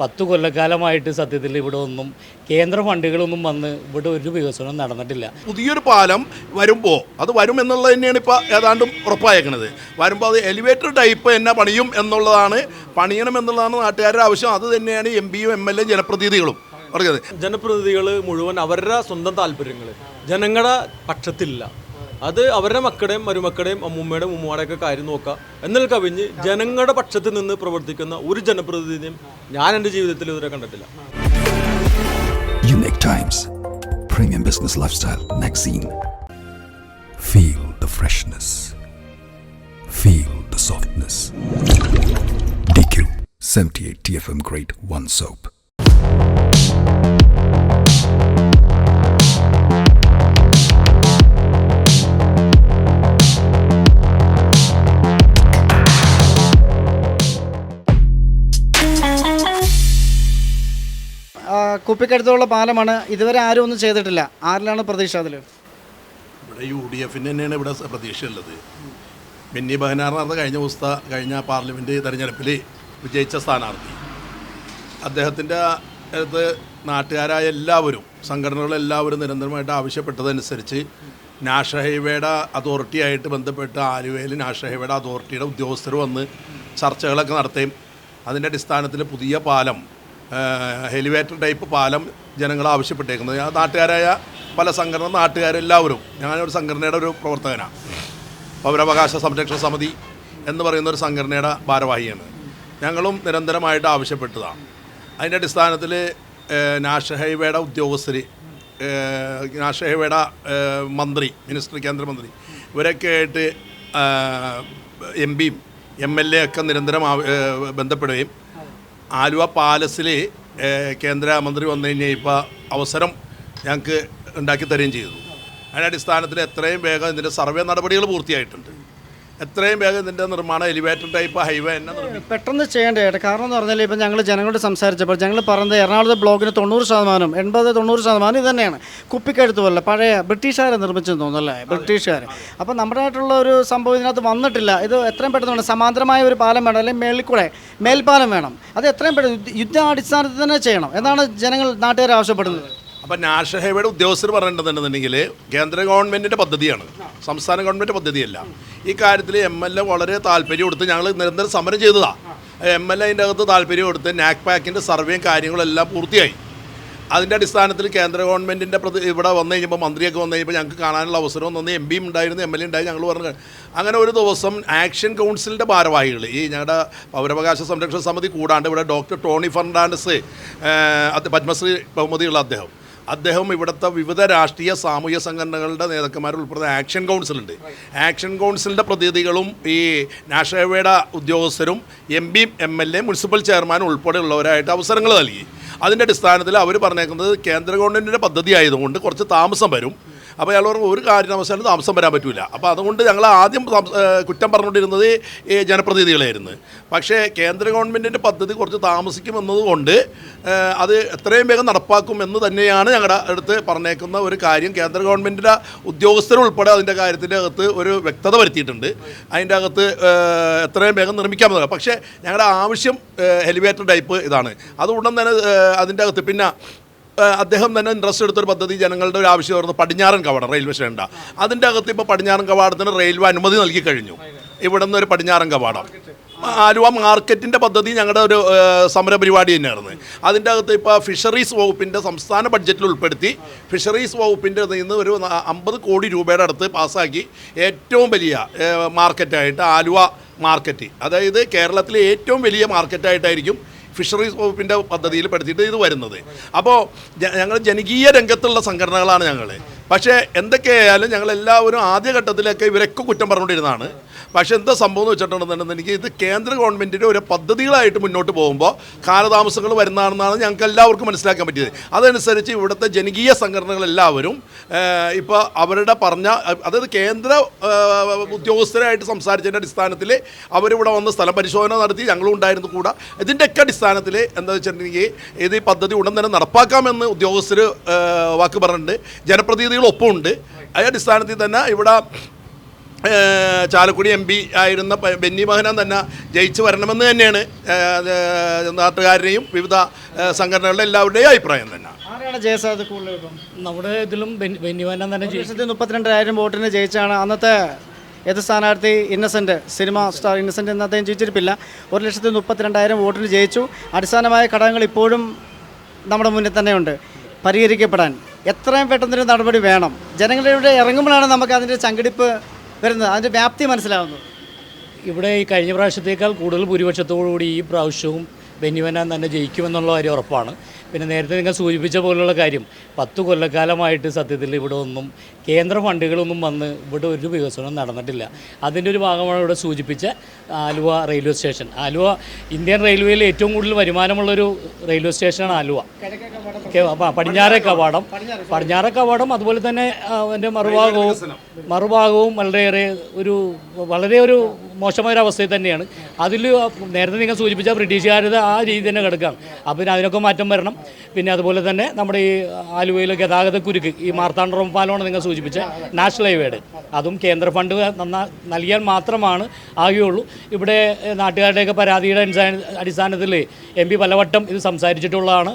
പത്ത് കൊല്ലക്കാലമായിട്ട് സത്യത്തിൽ ഇവിടെ ഒന്നും കേന്ദ്ര ഫണ്ടുകളൊന്നും വന്ന് ഇവിടെ ഒരു വികസനവും നടന്നിട്ടില്ല. പുതിയൊരു പാലം വരുമ്പോൾ അത് വരും എന്നുള്ളത് തന്നെയാണ് ഇപ്പോൾ ഏതാണ്ടും ഉറപ്പായേക്കുന്നത് വരുമ്പോൾ അത് എലിവേറ്റർ ടൈപ്പ് എന്നാ പണിയും എന്നുള്ളതാണ് പണിയണം എന്നുള്ളതാണ് നാട്ടുകാരുടെ ആവശ്യം. അത് തന്നെയാണ് എം പിയും എം എൽ എ ജനപ്രതിനിധികളും പറഞ്ഞത്. ജനപ്രതിനിധികൾ മുഴുവൻ അവരുടെ സ്വന്തം താല്പര്യങ്ങൾ ജനങ്ങളുടെ പക്ഷത്തില്ല അത് അവരുടെ മക്കളുടെയും മരുമക്കളുടെയും അമ്മൂമ്മയുടെയും ഉമ്മുമ്മയുടെയൊക്കെ കാര്യം നോക്കുക എന്നാൽ കവിഞ്ഞ് ജനങ്ങളുടെ പക്ഷത്ത് നിന്ന് പ്രവർത്തിക്കുന്ന ഒരു ജനപ്രതിനിധിയും ഞാൻ എന്റെ ജീവിതത്തിൽ ഇതുവരെ കണ്ടിട്ടില്ല Unique Times Premium Business Lifestyle Magazine. Feel the freshness. Feel the softness. DQ 78 TFM Grade 1 Soap. കുപ്പിക്കടുത്തുള്ള പാലമാണ് ഇതുവരെ ആരും ഒന്നും ചെയ്തിട്ടില്ല. ആരിലാണ് പ്രതീക്ഷ അതിൽ? ഇവിടെ യു ഡി എഫിന് തന്നെയാണ് ഇവിടെ പ്രതീക്ഷയുള്ളത്. ബെന്നി ബഹനാറിനകത്ത് കഴിഞ്ഞ ദിവസത്തെ കഴിഞ്ഞ പാർലമെന്റ് തെരഞ്ഞെടുപ്പിൽ വിജയിച്ച സ്ഥാനാർത്ഥി. അദ്ദേഹത്തിന്റെ അടുത്ത് നാട്ടുകാരായ എല്ലാവരും സംഘടനകളെല്ലാവരും നിരന്തരമായിട്ട് ആവശ്യപ്പെട്ടതനുസരിച്ച് നാഷണൽ ഹൈവേയുടെ അതോറിറ്റിയായിട്ട് ബന്ധപ്പെട്ട് ആലുവയിൽ നാഷണൽ ഹൈവേയുടെ അതോറിറ്റിയുടെ ഉദ്യോഗസ്ഥർ വന്ന് ചർച്ചകളൊക്കെ നടത്തുകയും അതിന്റെ അടിസ്ഥാനത്തിൽ പുതിയ പാലം ഹെലിവേറ്റർ ടൈപ്പ് പാലം ജനങ്ങൾ ആവശ്യപ്പെട്ടേക്കുന്നത്. ഞാൻ നാട്ടുകാരായ പല സംഘടന നാട്ടുകാരെല്ലാവരും ഞാനൊരു സംഘടനയുടെ ഒരു പ്രവർത്തകനാണ്. പൗരാവകാശ സംരക്ഷണ സമിതി എന്ന് പറയുന്ന ഒരു സംഘടനയുടെ ഭാരവാഹിയാണ്. ഞങ്ങളും നിരന്തരമായിട്ട് ആവശ്യപ്പെട്ടതാണ്. അതിന്റെ അടിസ്ഥാനത്തിൽ നാഷണൽ ഹൈവേയുടെ ഉദ്യോഗസ്ഥർ നാഷണൽ ഹൈവേയുടെ മന്ത്രി മിനിസ്റ്റർ കേന്ദ്രമന്ത്രി ഇവരൊക്കെ ആയിട്ട് എം പിയും എം എൽ എ ഒക്കെ നിരന്തരം ബന്ധപ്പെടുകയും ആലുവ പാലസിൽ കേന്ദ്രമന്ത്രി വന്നു കഴിഞ്ഞാൽ ഇപ്പോൾ അവസരം ഞങ്ങൾക്ക് ഉണ്ടാക്കി തരികയും ചെയ്തു. അതിന്റെ അടിസ്ഥാനത്തിൽ എത്രയും വേഗം ഇതിന്റെ സർവേ നടപടികൾ പൂർത്തിയായിട്ടുണ്ട്. എത്രയും വേഗം ഇതിന്റെ നിർമ്മാണം എലിവേറ്റർ ടൈപ്പ് ഹൈവേ എന്നെ പെട്ടെന്ന് ചെയ്യേണ്ടതായിട്ട് കാരണം എന്ന് പറഞ്ഞാൽ ഇപ്പം ഞങ്ങൾ ജനങ്ങളോട് സംസാരിച്ചപ്പോൾ ഞങ്ങൾ പറഞ്ഞത് എറണാകുളത്തെ ബ്ലോക്കിന് തൊണ്ണൂറ് ശതമാനം എൺപത് തൊണ്ണൂറ് ശതമാനം ഇത് തന്നെയാണ് കുപ്പിക്കഴുത്ത് പോലെ പഴയ ബ്രിട്ടീഷുകാരെ നിർമ്മിച്ചെന്ന് തോന്നുന്നു അല്ലേ? ബ്രിട്ടീഷുകാർ അപ്പോൾ നമ്മുടെ ആയിട്ടുള്ള ഒരു സംഭവം ഇതിനകത്ത് വന്നിട്ടില്ല. ഇത് എത്രയും പെട്ടെന്ന് വേണം സമാന്തരമായ ഒരു പാലം വേണം അല്ലെങ്കിൽ മേളിൽ മേൽപ്പാലം വേണം. അത് എത്രയും പെട്ടെന്ന് യുദ്ധ- യുദ്ധാടിസ്ഥാനത്തിൽ തന്നെ ചെയ്യണം. എന്നാണ് ജനങ്ങൾ നാട്ടുകാർ ആവശ്യപ്പെടുന്നത്. അപ്പം നാഷണൽ ഹൈവേയുടെ ഉദ്യോഗസ്ഥർ പറഞ്ഞിട്ടുണ്ടെന്നുണ്ടെങ്കിൽ കേന്ദ്ര ഗവൺമെന്റിന്റെ പദ്ധതിയാണ്. സംസ്ഥാന ഗവൺമെന്റ് പദ്ധതിയല്ല. ഈ കാര്യത്തിൽ എം എൽ എ വളരെ താല്പര്യം കൊടുത്ത് ഞങ്ങൾ നിരന്തരം സമരം ചെയ്തതാണ് എം എൽ എ അതിന്റെ അകത്ത് താല്പര്യം കൊടുത്ത് നാക് പാക്കിന്റെ സർവേയും കാര്യങ്ങളെല്ലാം പൂർത്തിയായി. അതിന്റെ അടിസ്ഥാനത്തിൽ കേന്ദ്ര ഗവൺമെന്റിന്റെ പ്രതി ഇവിടെ വന്നു കഴിഞ്ഞപ്പോൾ മന്ത്രിയൊക്കെ വന്നു കഴിഞ്ഞപ്പോൾ ഞങ്ങൾക്ക് കാണാനുള്ള അവസരം വന്നു എം പിയും ഉണ്ടായിരുന്നു എം എൽ എ ഉണ്ടായി. ഞങ്ങൾ പറഞ്ഞു അങ്ങനെ ഒരു ദിവസം ആക്ഷൻ കൗൺസിലിന്റെ ഭാരവാഹികൾ ഈ ഞങ്ങളുടെ പൗരാവകാശ സംരക്ഷണ സമിതി കൂടാണ്ട് ഇവിടെ ഡോക്ടർ ടോണി ഫെർണാണ്ടസ് പത്മശ്രീ ബഹുമതിയുള്ള അദ്ദേഹം അദ്ദേഹം ഇവിടുത്തെ വിവിധ രാഷ്ട്രീയ സാമൂഹ്യ സംഘടനകളുടെ നേതാക്കന്മാർ ഉൾപ്പെടുന്ന ആക്ഷൻ കൗൺസിലുണ്ട്. ആക്ഷൻ കൗൺസിലിന്റെ പ്രതിനിധികളും ഈ നാഷണൽ ഹൈവേയുടെ ഉദ്യോഗസ്ഥരും M P M L A municipal ചെയർമാനും ഉൾപ്പെടെയുള്ളവരായിട്ട് അവസരങ്ങൾ നൽകി. അതിന്റെ അടിസ്ഥാനത്തിൽ അവർ പറഞ്ഞേക്കുന്നത് കേന്ദ്ര ഗവൺമെന്റിന്റെ പദ്ധതി ആയതുകൊണ്ട് കുറച്ച് താമസം വരും. അപ്പോൾ അയാൾ ഒരു കാരണവശാലും താമസം വരാൻ പറ്റില്ല അപ്പോൾ അതുകൊണ്ട് ഞങ്ങൾ ആദ്യം കുറ്റം പറഞ്ഞുകൊണ്ടിരുന്നത് ഈ ജനപ്രതിനിധികളായിരുന്നു. പക്ഷേ കേന്ദ്ര ഗവൺമെന്റിന്റെ പദ്ധതി കുറച്ച് താമസിക്കുമെന്നതുകൊണ്ട് അത് എത്രയും വേഗം നടപ്പാക്കും എന്ന് തന്നെയാണ് ഞങ്ങളുടെ അടുത്ത് പറഞ്ഞേക്കുന്ന ഒരു കാര്യം. കേന്ദ്ര ഗവൺമെന്റിന്റെ ഉദ്യോഗസ്ഥരുൾപ്പെടെ അതിന്റെ കാര്യത്തിന്റെ അകത്ത് ഒരു വ്യക്തത വരുത്തിയിട്ടുണ്ട്. അതിന്റെ അകത്ത് എത്രയും വേഗം നിർമ്മിക്കാമെന്നത് പക്ഷേ ഞങ്ങളുടെ ആവശ്യം എലിവേറ്റർ ടൈപ്പ് ഇതാണ്. അതുകൊണ്ട് തന്നെ ഏഹ് അതിന്റെ അകത്ത് പിന്നെ അദ്ദേഹം തന്നെ ഇൻട്രസ്റ്റ് എടുത്തൊരു പദ്ധതി ജനങ്ങളുടെ ഒരു ആവശ്യമായിരുന്നു പടിഞ്ഞാറൻ കവാടം റെയിൽവേ സ്റ്റേഷന്റെ അതിന്റെ അകത്ത് ഇപ്പോൾ പടിഞ്ഞാറൻ കവാടത്തിന് റെയിൽവേ അനുമതി നൽകി കഴിഞ്ഞു. ഇവിടെ നിന്ന് ഒരു പടിഞ്ഞാറൻ കവാടം. ആലുവ മാർക്കറ്റിന്റെ പദ്ധതി ഞങ്ങളുടെ ഒരു സമരപരിപാടി സമര പരിപാടി തന്നെയായിരുന്നു. അതിന്റെ അകത്ത് ഇപ്പോൾ ഫിഷറീസ് വകുപ്പിന്റെ സംസ്ഥാന ബഡ്ജറ്റിൽ ഉൾപ്പെടുത്തി ഫിഷറീസ് വകുപ്പിന്റെ നിന്ന് ഒരു അമ്പത് കോടി രൂപയുടെ അടുത്ത് പാസ്സാക്കി ഏറ്റവും വലിയ മാർക്കറ്റായിട്ട് ആലുവ മാർക്കറ്റ് അതായത് കേരളത്തിലെ ഏറ്റവും വലിയ മാർക്കറ്റായിട്ടായിരിക്കും ഫിഷറീസ് വകുപ്പിന്റെ പദ്ധതിയിൽ പെടുത്തിയിട്ട് ഇത് വരുന്നത്. അപ്പോൾ ഞങ്ങൾ ജനകീയ രംഗത്തുള്ള സംഘടനകളാണ് ഞങ്ങൾ പക്ഷേ എന്തൊക്കെയായാലും ഞങ്ങൾ എല്ലാവരും ആദ്യഘട്ടത്തിലൊക്കെ ഇവരൊക്കെ കുറ്റം പറഞ്ഞുകൊണ്ടിരുന്നതാണ്. പക്ഷേ എന്താ സംഭവം എന്ന് വെച്ചിട്ടുണ്ടെന്നുണ്ടെങ്കിൽ ഇത് കേന്ദ്ര ഗവൺമെന്റിന്റെ ഒരു പദ്ധതികളായിട്ട് മുന്നോട്ട് പോകുമ്പോൾ കാലതാമസങ്ങൾ വരുന്നതാണെന്നാണ് ഞങ്ങൾക്ക് എല്ലാവർക്കും മനസ്സിലാക്കാൻ പറ്റിയത്. അതനുസരിച്ച് ഇവിടുത്തെ ജനകീയ സംഘടനകളെല്ലാവരും ഇപ്പോൾ അവരുടെ പറഞ്ഞ അതായത് കേന്ദ്ര ഉദ്യോഗസ്ഥരായിട്ട് സംസാരിച്ചതിന്റെ അടിസ്ഥാനത്തിൽ അവരിവിടെ വന്ന് സ്ഥലം പരിശോധന നടത്തി ഞങ്ങളും ഉണ്ടായിരുന്നു കൂടെ. ഇതിന്റെയൊക്കെ അടിസ്ഥാനത്തിൽ എന്താ വെച്ചിട്ടുണ്ടെങ്കിൽ ഇത് ഈ പദ്ധതി ഉടൻ തന്നെ നടപ്പാക്കാമെന്ന് ഉദ്യോഗസ്ഥർ വാക്ക് പറഞ്ഞിട്ടുണ്ട്. ജനപ്രതിനിധികൾ ഒപ്പമുണ്ട് അതേ അടിസ്ഥാനത്തിൽ തന്നെ ഇവിടെ ചാലക്കുടി എം പി ആയിരുന്ന ബെന്നി ബഹനാൻ തന്നെ ജയിച്ചു വരണമെന്ന് തന്നെയാണ് നാട്ടുകാരുടെയും വിവിധ സംഘടനകളുടെ എല്ലാവരുടെയും അഭിപ്രായം തന്നെ. നമ്മുടെ ഇതിലും ബെന്നി- ബെന്നിവാനം തന്നെ ജയിച്ചത് മുപ്പത്തിരണ്ടായിരം വോട്ടിന് ജയിച്ചാണ് അന്നത്തെ ഏത് സ്ഥാനാർത്ഥി ഇന്നസെന്റ് സിനിമ സ്റ്റാർ ഇന്നസെന്റ് എന്ന അദ്ദേഹം ജയിച്ചിരിപ്പില്ല ഒരു ലക്ഷത്തി മുപ്പത്തിരണ്ടായിരം വോട്ടിന് ജയിച്ചു. അടിസ്ഥാനമായ ഘടകങ്ങൾ ഇപ്പോഴും നമ്മുടെ മുന്നിൽ തന്നെയുണ്ട്. പരിഹരിക്കപ്പെടാൻ എത്രയും പെട്ടെന്നൊരു നടപടി വേണം. ജനങ്ങളുടെ ഇറങ്ങുമ്പോഴാണ് നമുക്ക് അതിന്റെ ചങ്കിടിപ്പ് വരുന്നത്. അതിന്റെ വ്യാപ്തി മനസ്സിലാവുന്നത് ഇവിടെ ഈ കഴിഞ്ഞ പ്രാവശ്യത്തേക്കാൾ കൂടുതൽ ഭൂരിപക്ഷത്തോടുകൂടി ഈ പ്രാവശ്യവും ബെന്നിവനാൻ തന്നെ ജയിക്കുമെന്നുള്ള കാര്യം ഉറപ്പാണ്. പിന്നെ നേരത്തെ നിങ്ങൾ സൂചിപ്പിച്ച പോലുള്ള കാര്യം പത്ത് കൊല്ലക്കാലമായിട്ട് സത്യത്തിൽ ഇവിടെ ഒന്നും കേന്ദ്ര ഫണ്ടുകളൊന്നും വന്ന് ഇവിടെ ഒരു വികസനവും നടന്നിട്ടില്ല. അതിന്റെ ഒരു ഭാഗമാണ് ഇവിടെ സൂചിപ്പിച്ച Aluva railway station. Aluva Indian റെയിൽവേയിൽ ഏറ്റവും കൂടുതൽ വരുമാനമുള്ളൊരു റെയിൽവേ സ്റ്റേഷനാണ് ആലുവ. പടിഞ്ഞാറേ കവാടം. പടിഞ്ഞാറേ കവാടം അതുപോലെ തന്നെ അതിന്റെ മറുഭാഗവും മറുഭാഗവും വളരെയേറെ ഒരു വളരെ ഒരു മോശമായ ഒരു അവസ്ഥയിൽ തന്നെയാണ് അതിൽ നേരത്തെ നിങ്ങൾ സൂചിപ്പിച്ച ബ്രിട്ടീഷുകാരുടെ ആ രീതി തന്നെ കിടക്കുകയാണ്. അപ്പം അതിനൊക്കെ മാറ്റം വരണം. പിന്നെ അതുപോലെ തന്നെ നമ്മുടെ ഈ ആലുവയിലെ ഗതാഗത കുരുക്ക് ഈ മാർത്താണ്ഡറം പാലമാണ് നിങ്ങൾ സൂചിപ്പിച്ച നാഷണൽ ഹൈവേയുടെ. അതും കേന്ദ്ര ഫണ്ട് നൽകിയാൽ മാത്രമാണ് ആകുകയുള്ളൂ ഇവിടെ നാട്ടുകാരുടെയൊക്കെ പരാതിയുടെ അടിസ്ഥാന- അടിസ്ഥാനത്തിൽ എം പി പലവട്ടം ഇത് സംസാരിച്ചിട്ടുള്ളതാണ്.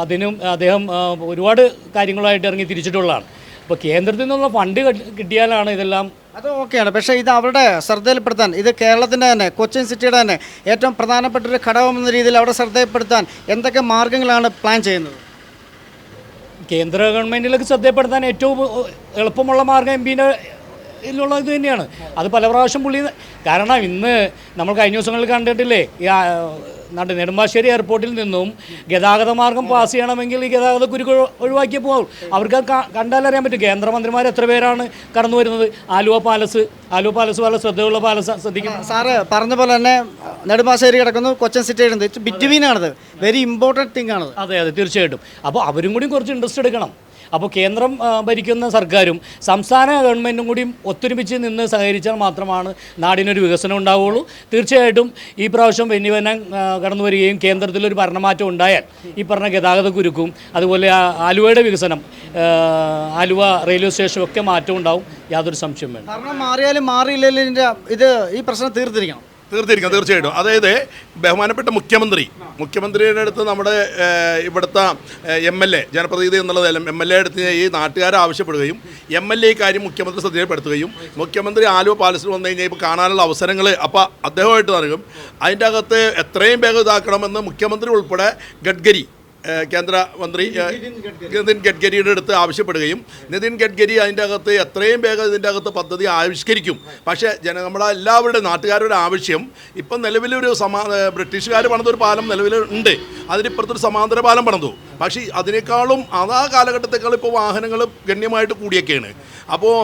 അതിനും അദ്ദേഹം ഒരുപാട് കാര്യങ്ങളായിട്ട് ഇറങ്ങി തിരിച്ചിട്ടുള്ളതാണ്. അപ്പോൾ കേന്ദ്രത്തിൽ നിന്നുള്ള ഫണ്ട് കിട്ടി- കിട്ടിയാലാണ് ഇതെല്ലാം അത് ഓക്കെയാണ്. പക്ഷേ ഇത് അവരുടെ ശ്രദ്ധയിൽപ്പെടുത്താൻ ഇത് കേരളത്തിന്റെ തന്നെ കൊച്ചിൻ സിറ്റിയുടെ തന്നെ ഏറ്റവും പ്രധാനപ്പെട്ട ഒരു ഘടകം എന്ന രീതിയിൽ അവിടെ ശ്രദ്ധയിൽപ്പെടുത്താൻ എന്തൊക്കെ മാർഗങ്ങളാണ് പ്ലാൻ ചെയ്യുന്നത്? കേന്ദ്ര ഗവൺമെന്റിലേക്ക് ശ്രദ്ധയിൽപ്പെടുത്താൻ ഏറ്റവും എളുപ്പമുള്ള മാർഗം എം പിന്റെ ഇതിലുള്ള ഇത് തന്നെയാണ്. അത് പല പ്രാവശ്യം പുള്ളി കാരണം ഇന്ന് നമ്മൾ കഴിഞ്ഞ ദിവസങ്ങളിൽ കണ്ടിട്ടില്ലേ ഈ നെടുമ്പാശ്ശേരി എയർപോർട്ടിൽ നിന്നും ഗതാഗത മാർഗം പാസ് ചെയ്യണമെങ്കിൽ ഈ ഗതാഗത കുരുക്ക് ഒഴി- ഒഴിവാക്കിയേ പോകും അവർക്ക് കണ്ടാൽ അറിയാൻ കണ്ടാലറിയാൻ പറ്റും. കേന്ദ്രമന്ത്രിമാർ എത്ര പേരാണ് കടന്നു വരുന്നത്? ആലുവ പാലസ് ആലുവ പാലസ് വളരെ ശ്രദ്ധയുള്ള പാലസ് ശ്രദ്ധിക്കണം. സാറ് പറഞ്ഞ പോലെ തന്നെ നെടുമ്പാശ്ശേരി കിടക്കുന്നു കൊച്ചിൻ സിറ്റിയുടെ ബിറ്റ്വീൻ ആണത്. വെരി ഇമ്പോർട്ടന്റ് തിങ് ആണത്. അതെ അതെ തീർച്ചയായിട്ടും. അപ്പോൾ അവരും കൂടി കുറച്ച് ഇൻട്രസ്റ്റ് എടുക്കണം. അപ്പോൾ കേന്ദ്രം ഭരിക്കുന്ന സർക്കാരും സംസ്ഥാന ഗവൺമെന്റും കൂടി ഒത്തൊരുമിച്ച് നിന്ന് സഹകരിച്ചാൽ മാത്രമാണ് നാടിനൊരു വികസനം ഉണ്ടാവുകയുള്ളൂ തീർച്ചയായിട്ടും ഈ പ്രാവശ്യം വെന്നിവനം കടന്നു വരികയും കേന്ദ്രത്തിലൊരു ഭരണമാറ്റം ഉണ്ടായാൽ ഈ പറഞ്ഞ ഗതാഗത കുരുക്കും അതുപോലെ ആലുവയുടെ വികസനം ആലുവ റെയിൽവേ സ്റ്റേഷനും ഒക്കെ മാറ്റം ഉണ്ടാവും. യാതൊരു സംശയം വേണം മാറിയാലും മാറിയില്ലെങ്കിലും ഇത് ഈ പ്രശ്നം തീർത്തിരിക്കണം. തീർച്ചയായിരിക്കും തീർച്ചയായിട്ടും. അതായത് ബഹുമാനപ്പെട്ട മുഖ്യമന്ത്രി മുഖ്യമന്ത്രിയുടെ അടുത്ത് നമ്മുടെ ഇവിടുത്തെ എം എൽ എ ജനപ്രതിനിധി എന്നുള്ളതല്ല എം എൽ എ അടുത്ത് ഈ നാട്ടുകാരെ ആവശ്യപ്പെടുകയും എം എൽ എ കാര്യം മുഖ്യമന്ത്രി ശ്രദ്ധയിൽപ്പെടുത്തുകയും മുഖ്യമന്ത്രി ആലുവ പാലസിൽ വന്നു കഴിഞ്ഞാൽ ഇപ്പോൾ കാണാനുള്ള അവസരങ്ങൾ അപ്പോൾ അദ്ദേഹമായിട്ട് നൽകും അതിന്റെ അകത്ത് എത്രയും വേഗം ഇതാക്കണമെന്ന് മുഖ്യമന്ത്രി ഉൾപ്പെടെ ഗഡ്കരി കേന്ദ്രമന്ത്രി നിതിൻ ഗഡ്കരിയുടെ അടുത്ത് ആവശ്യപ്പെടുകയും നിതിൻ ഗഡ്കരി അതിന്റെ അകത്ത് എത്രയും വേഗം ഇതിന്റെ അകത്ത് പദ്ധതി ആവിഷ്കരിക്കും. പക്ഷേ ജന നമ്മളെ എല്ലാവരുടെ നാട്ടുകാരുടെ ആവശ്യം ഇപ്പം നിലവിലൊരു സമാ ബ്രിട്ടീഷുകാർ പണിതൊരു പാലം നിലവിൽ ഉണ്ട് അതിനിപ്പുറത്തൊരു സമാന്തര പാലം പണിതു. പക്ഷേ അതിനേക്കാളും അതാ കാലഘട്ടത്തേക്കാൾ ഇപ്പോൾ വാഹനങ്ങൾ ഗണ്യമായിട്ട് കൂടിയൊക്കെയാണ്. അപ്പോൾ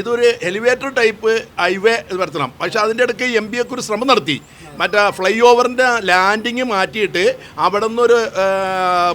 ഇതൊരു എലിവേറ്റർ ടൈപ്പ് ഹൈവേ വരുത്തണം. പക്ഷേ അതിന്റെ ഇടയ്ക്ക് എം ബി ഒക്കെ ഒരു ശ്രമം നടത്തി. മറ്റേ ഫ്ലൈ ഓവറിന്റെ ലാൻഡിങ് മാറ്റിയിട്ട് അവിടെ നിന്നൊരു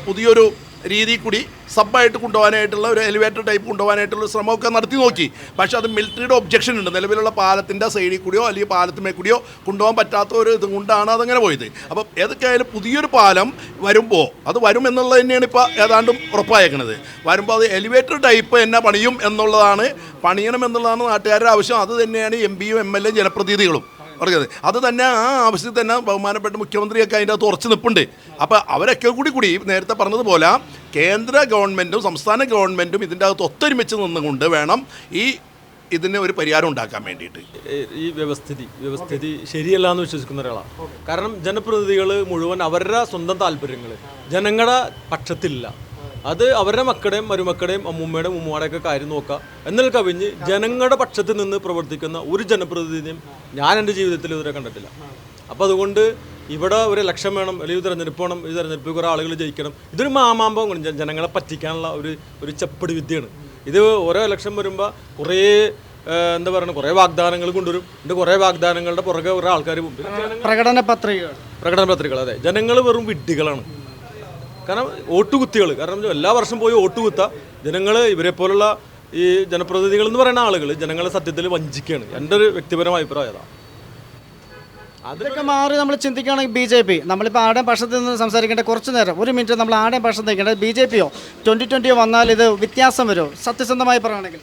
പുതിയൊരു രീതി കൂടി സബായിട്ട് കൊണ്ടുപോകാനായിട്ടുള്ള ഒരു എലിവേറ്റർ ടൈപ്പ് കൊണ്ടുപോകാനായിട്ടുള്ള ശ്രമമൊക്കെ നടത്തി നോക്കി. പക്ഷേ അത് മിലിറ്ററിയുടെ ഒബ്ജക്ഷൻ ഉണ്ട്. നിലവിലുള്ള പാലത്തിന്റെ സൈഡിൽ കൂടിയോ അല്ലെങ്കിൽ പാലത്തിന്മേൽ കൂടിയോ കൊണ്ടുപോകാൻ പറ്റാത്ത ഒരു ഇത് കൊണ്ടാണ് അതങ്ങനെ പോയത്. അപ്പം ഏതൊക്കെയായാലും പുതിയൊരു പാലം വരുമ്പോൾ അത് വരും എന്നുള്ളത് തന്നെയാണ് ഇപ്പോൾ ഏതാണ്ടും ഉറപ്പായേക്കണത്. വരുമ്പോൾ അത് എലിവേറ്റർ ടൈപ്പ് തന്നെ പണിയും എന്നുള്ളതാണ് പണിയണം എന്നുള്ളതാണ് നാട്ടുകാരുടെ ആവശ്യം. അത് തന്നെയാണ് എം പിയും എം എൽ എ ജനപ്രതിനിധികളും. പറഞ്ഞത് അത് തന്നെ ആ ആവശ്യത്തിൽ തന്നെ ബഹുമാനപ്പെട്ട മുഖ്യമന്ത്രിയൊക്കെ അതിന്റെ അകത്ത് ഉറച്ചു നിൽപ്പുണ്ട് അപ്പോൾ അവരൊക്കെ കൂടി കൂടി നേരത്തെ പറഞ്ഞതുപോലെ കേന്ദ്ര ഗവൺമെന്റും സംസ്ഥാന ഗവൺമെന്റും ഇതിന്റെ അകത്ത് ഒത്തൊരുമിച്ച് നിന്നുകൊണ്ട് വേണം ഈ ഇതിന് ഒരു പരിഹാരം ഉണ്ടാക്കാൻ വേണ്ടിയിട്ട്. ഈ- വ്യവസ്ഥിതി വ്യവസ്ഥിതി ശരിയല്ല എന്ന് വിശ്വസിക്കുന്ന ഒരാളാണ്. കാരണം ജനപ്രതിനിധികൾ മുഴുവൻ അവരുടെ സ്വന്തം താല്പര്യങ്ങൾ ജനങ്ങളുടെ പക്ഷത്തില്ല അത് അവരുടെ മക്കളുടെയും മരുമക്കളുടെയും അമ്മൂമ്മയുടെയും ഉമ്മുമ്മയുടെയൊക്കെ കാര്യം നോക്കുക. എന്നാൽ കവിഞ്ഞ് ജനങ്ങളുടെ പക്ഷത്ത് നിന്ന് പ്രവർത്തിക്കുന്ന ഒരു ജനപ്രതിനിധിയും ഞാൻ എന്റെ ജീവിതത്തിൽ ഇതുവരെ കണ്ടിട്ടില്ല. അപ്പോൾ അതുകൊണ്ട് ഇവിടെ ഒരു ലക്ഷം വേണം അല്ലെങ്കിൽ തിരഞ്ഞെടുപ്പ് വേണം ഈ തിരഞ്ഞെടുപ്പിൽ കുറേ ആളുകൾ ജയിക്കണം. ഇതൊരു മാമാമ്പം കൊണ്ട് ജനങ്ങളെ പറ്റിക്കാനുള്ള ഒരു ഒരു ചെപ്പടി വിദ്യയാണ്. ഇത് ഓരോ ഇലക്ഷൻ വരുമ്പോൾ കുറേ എന്താ പറയുക കുറേ വാഗ്ദാനങ്ങൾ കൊണ്ടുവരും. എന്നിട്ട് കുറേ വാഗ്ദാനങ്ങളുടെ പുറകെ കുറേ ആൾക്കാർ പ്രകടന പത്രികകൾ. പ്രകടന പത്രികകൾ അതെ. ജനങ്ങൾ വെറും വിഡ്ഢികളാണ്. കാരണം ഓട്ടുകുത്തികൾ കാരണം എല്ലാ വർഷം പോയി ഓട്ടുകുത്ത കുത്ത ജനങ്ങൾ ഇവരെ പോലുള്ള ഈ ജനപ്രതിനിധികൾ എന്ന് പറയുന്ന ആളുകൾ ജനങ്ങളെ സത്യത്തിൽ വഞ്ചിക്കുകയാണ് എന്റെ ഒരു വ്യക്തിപരമായ അഭിപ്രായം അതാണ് അതൊക്കെ മാറി നമ്മൾ ചിന്തിക്കുകയാണെങ്കിൽ ബി ജെ പി. നമ്മളിപ്പോൾ ആടേം പക്ഷത്തിൽ നിന്ന് സംസാരിക്കേണ്ട കുറച്ച് നേരം ഒരു മിനിറ്റ് നമ്മൾ ആടേം പക്ഷത്ത് നിൽക്കേണ്ടത് ബി ജെ പിയോ? ട്വന്റി ട്വന്റിയോ വന്നാൽ ഇത് വ്യത്യാസം വരുമോ സത്യസന്ധമായി പറയുകയാണെങ്കിൽ.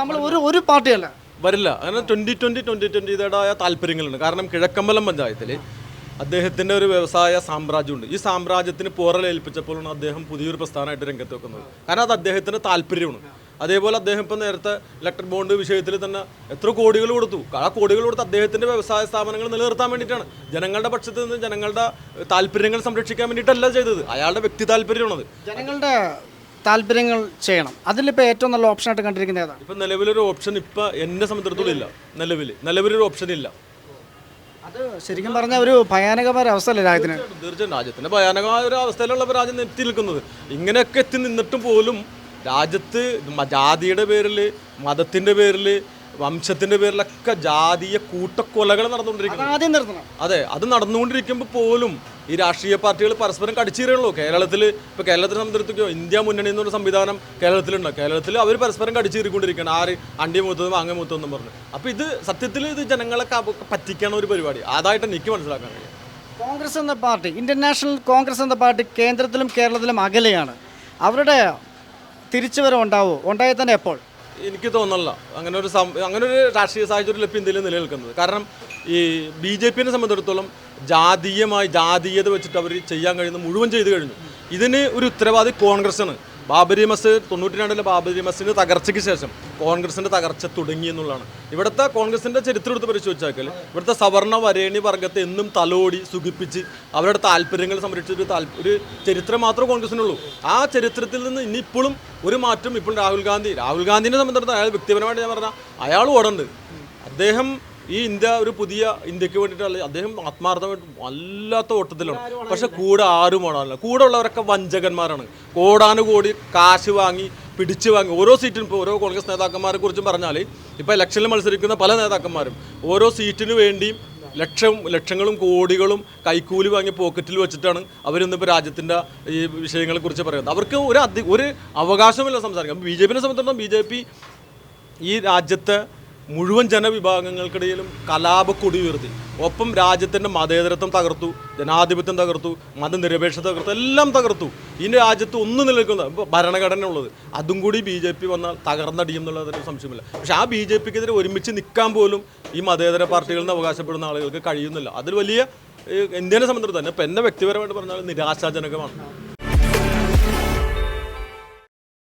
നമ്മൾ ഒരു ഒരു പാർട്ടിയല്ല. വരില്ല. അങ്ങനെ ട്വന്റി ട്വന്റി ട്വന്റി ഇതേടായ താല്പര്യങ്ങളുണ്ട്. കാരണം കിഴക്കമ്പലം പഞ്ചായത്തിൽ അദ്ദേഹത്തിന്റെ ഒരു വ്യവസായ സാമ്രാജ്യമുണ്ട്. ഈ സാമ്രാജ്യത്തിന് പോറലേൽപ്പിച്ചപ്പോഴാണ് അദ്ദേഹം പുതിയൊരു പ്രസ്ഥാനമായിട്ട് രംഗത്ത് വെക്കുന്നത്. കാരണം അത് അദ്ദേഹത്തിന്റെ താല്പര്യമാണ്. അതേപോലെ അദ്ദേഹം ഇപ്പം നേരത്തെ ഇലക്ട്രിക് ബോണ്ട് വിഷയത്തിൽ തന്നെ എത്ര കോടികൾ കൊടുത്തു. ആ കോടികൾ കൊടുത്ത് അദ്ദേഹത്തിന്റെ വ്യവസായ സ്ഥാപനങ്ങൾ നിലനിർത്താൻ വേണ്ടിയിട്ടാണ്. ജനങ്ങളുടെ പക്ഷത്ത് നിന്ന് ജനങ്ങളുടെ താല്പര്യങ്ങൾ സംരക്ഷിക്കാൻ വേണ്ടിയിട്ടല്ല ചെയ്തത്. അയാളുടെ വ്യക്തി താല്പര്യമാണത് ജനങ്ങളുടെ താല്പര്യങ്ങൾ ചെയ്യണം. അതിലിപ്പോൾ ഏറ്റവും നല്ല ഓപ്ഷനായിട്ട് കണ്ടിരിക്കുന്നത് ഏതാണ്? ഇപ്പം നിലവിലൊരു ഓപ്ഷൻ ഇപ്പം എന്നെ സംബന്ധിച്ചിടത്തോളം ഇല്ല. നിലവിൽ നിലവിലൊരു ഓപ്ഷൻ ഇല്ല. അത് ശരിക്കും പറഞ്ഞ ഒരു ഭയാനകമായ ഒരു അവസ്ഥയല്ലേ രാജ്യത്തിന്? തീർച്ചയായും രാജ്യത്തിന്റെ ഭയാനകമായ ഒരു അവസ്ഥയിലുള്ള രാജ്യം എത്തി നിൽക്കുന്നത്. ഇങ്ങനെയൊക്കെ എത്തി നിന്നിട്ടും പോലും രാജ്യത്ത് ജാതിയുടെ പേരിൽ മതത്തിന്റെ പേരിൽ വംശത്തിന്റെ പേരിലൊക്കെ ജാതീയ കൂട്ടക്കൊലകൾ നടന്നുകൊണ്ടിരിക്കുന്നത് ആദ്യം നിർത്തണം. അതെ അത് നടന്നുകൊണ്ടിരിക്കുമ്പോൾ പോലും ഈ രാഷ്ട്രീയ പാർട്ടികൾ പരസ്പരം കടിച്ചീരുള്ളൂ കേരളത്തിൽ ഇപ്പോൾ കേരളത്തിനെ സംബന്ധിച്ചോ ഇന്ത്യ മുന്നണി എന്നൊരു സംവിധാനം കേരളത്തിലുണ്ട്. കേരളത്തിൽ അവർ പരസ്പരം കടിച്ചീറിക്കൊണ്ടിരിക്കുകയാണ്. ആര് അണ്ടി മൂത്തതും അങ്ങ മൂത്തതെന്നും പറഞ്ഞു. അപ്പോൾ ഇത് സത്യത്തിൽ ഇത് ജനങ്ങളെ പറ്റിക്കണ ഒരു പരിപാടി. അതായിട്ട് എനിക്ക് മനസ്സിലാക്കാൻ കഴിയും കോൺഗ്രസ് എന്ന പാർട്ടി ഇന്റർനാഷണൽ കോൺഗ്രസ് എന്ന പാർട്ടി കേന്ദ്രത്തിലും കേരളത്തിലും അകലെയാണ്. അവരുടെ തിരിച്ചുവരവ് ഉണ്ടാവുമോ ഉണ്ടായാൽ തന്നെ എപ്പോൾ? എനിക്ക് തോന്നല്ല അങ്ങനെ ഒരു അങ്ങനെ ഒരു രാഷ്ട്രീയ സാഹചര്യം ഇപ്പം ഇന്ത്യയിൽ നിലനിൽക്കുന്നത്. കാരണം ഈ ബി ജെ പിനെ സംബന്ധിച്ചിടത്തോളം ജാതീയമായി ജാതീയത വെച്ചിട്ട് അവർ ചെയ്യാൻ കഴിയുന്ന മുഴുവൻ ചെയ്തു കഴിഞ്ഞു. ഇതിന് ഒരു ഉത്തരവാദി കോൺഗ്രസ് ആണ് ബാബരി മസ്ജിദ് തൊണ്ണൂറ്റി രണ്ടിലെ ബാബരി മസ്ജിദിന്റെ തകർച്ചയ്ക്ക് ശേഷം കോൺഗ്രസിന്റെ തകർച്ച തുടങ്ങി എന്നുള്ളതാണ്. ഇവിടുത്തെ കോൺഗ്രസിന്റെ ചരിത്രം എടുത്ത് പരിശോധിച്ചാൽ ഇവിടുത്തെ സവർണ വരേണി വർഗത്തെ എന്നും തലോടി സുഖിപ്പിച്ച് അവരുടെ താല്പര്യങ്ങൾ സംരക്ഷിച്ച ഒരു ചരിത്രം മാത്രമേ കോൺഗ്രസിനുള്ളൂ. ആ ചരിത്രത്തിൽ നിന്ന് ഇനിയിപ്പോഴും ഒരു മാറ്റം ഇപ്പോൾ രാഹുൽ ഗാന്ധി രാഹുൽ ഗാന്ധിനെ സംബന്ധിച്ചിടത്തോളം അയാൾ വ്യക്തിപരമായിട്ട് ഞാൻ പറഞ്ഞാൽ അയാൾ ഓടുന്നുണ്ട് അദ്ദേഹം ഈ ഇന്ത്യ ഒരു പുതിയ ഇന്ത്യയ്ക്ക് വേണ്ടിയിട്ടല്ല അദ്ദേഹം ആത്മാർത്ഥമായിട്ട് വല്ലാത്ത ഓട്ടത്തിലാണ്. പക്ഷെ കൂടെ ആരും ഓടാനില്ല കൂടെ ഉള്ളവരൊക്കെ വഞ്ചകന്മാരാണ്. കോടാനുകോടി കാശ് വാങ്ങി പിടിച്ചു വാങ്ങി. ഓരോ സീറ്റിനും ഇപ്പോൾ ഓരോ കോൺഗ്രസ് നേതാക്കന്മാരെ കുറിച്ചും പറഞ്ഞാൽ ഇപ്പോൾ ഇലക്ഷനിൽ മത്സരിക്കുന്ന പല നേതാക്കന്മാരും ഓരോ സീറ്റിനു വേണ്ടിയും ലക്ഷം ലക്ഷങ്ങളും കോടികളും കൈക്കൂലി വാങ്ങി പോക്കറ്റിൽ വെച്ചിട്ടാണ് അവരിന്നിപ്പോൾ രാജ്യത്തിന്റെ ഈ വിഷയങ്ങളെക്കുറിച്ച് പറയുന്നത്. അവർക്ക് ഒരു അധി ഒരു അവകാശമില്ല സംസാരിക്കാം ബി ജെ പിനെ സംബന്ധിച്ചിടത്തോളം ബി ജെ പി ഈ രാജ്യത്തെ മുഴുവൻ ജനവിഭാഗങ്ങൾക്കിടയിലും കലാപക്കൊടി ഉയർത്തി. ഒപ്പം രാജ്യത്തിന്റെ മതേതരത്വം തകർത്തു ജനാധിപത്യം തകർത്തു മതനിരപേക്ഷത തകർത്തു എല്ലാം തകർത്തു. ഈ രാജ്യത്ത് ഒന്നും നിലനിൽക്കുന്ന ഭരണഘടന ഉള്ളത്. അതും കൂടി ബി ജെ പി വന്നാൽ തകർന്നടിയും എന്നുള്ളതൊരു സംശയമില്ല. പക്ഷെ ആ ബി ജെ പിക്കെതിരെ ഒരുമിച്ച് നിൽക്കാൻ പോലും ഈ മതേതര പാർട്ടികളിൽ നിന്ന് അവകാശപ്പെടുന്ന ആളുകൾക്ക് കഴിയുന്നില്ല. അതിൽ വലിയ ഇന്ത്യനെ സംബന്ധിച്ചിടത്തോളം തന്നെ ഇപ്പം എന്നെ വ്യക്തിപരമായിട്ട് പറഞ്ഞാൽ നിരാശാജനകമാണ്.